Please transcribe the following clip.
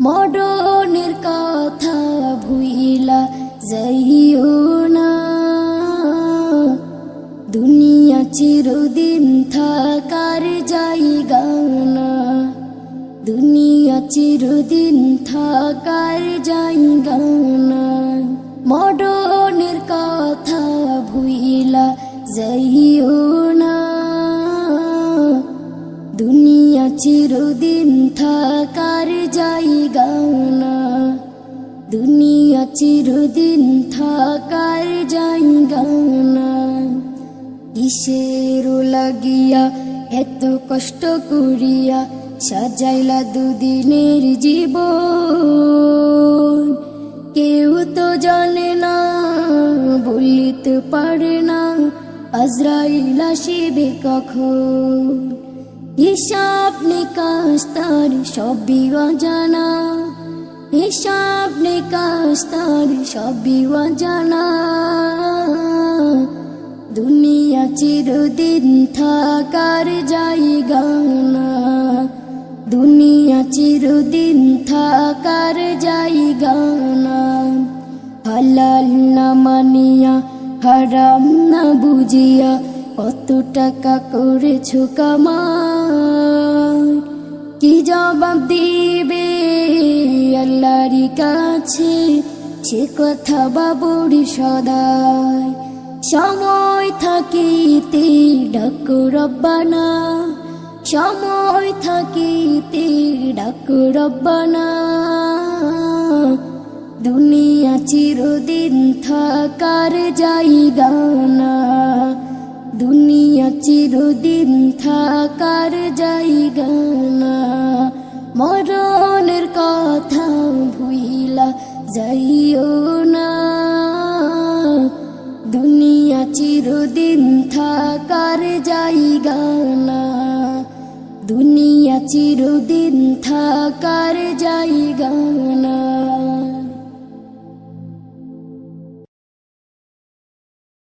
মরণের কথা ভুইলা যাইও না। দুনিয়া চিরদিন থাকার জায়গা না। দুনিয়া চিরদিন থাকার জায়গা দুনিয়া চিরদিন থাকার জায়গা না। দুনিয়া চিরদিন থাকার জায়গা না। কিসের লাগিয়া এত কষ্ট করিয়া সাজাইলা দুদিনের জীবন। কেউ তো জানে না, বলিতে পারে না, আজরাইল আসিবে কখন। হিসাব নিকাশ তার সবই অজানা। হিসাব নিকাশ তার সবই অজানা। দুনিয়া চিরদিন থাকার জায়গা না। দুনিয়া চিরদিন থাকার জায়গা না। হালাল না মানিয়া, হারাম না বুঝিয়া কত টাকা করেছ কামাই কি জবাব দিবে আল্লাহর কাছে? সে কথা বাবুরি সদায় সময় থাকিতে ডাকো রব্বানা। সময় থাকিতে ডাকো রব্বানা। দুনিয়া চিরদিন থাকার জায়গা না। দুনিয়া চিরদিন থাকার জায়গা না। মরণের কথা ভুইলা যাইও না। দুনিয়া চিরদিন থাকার জায়গা দুনিয়া চিরদিন থাকার জায়গা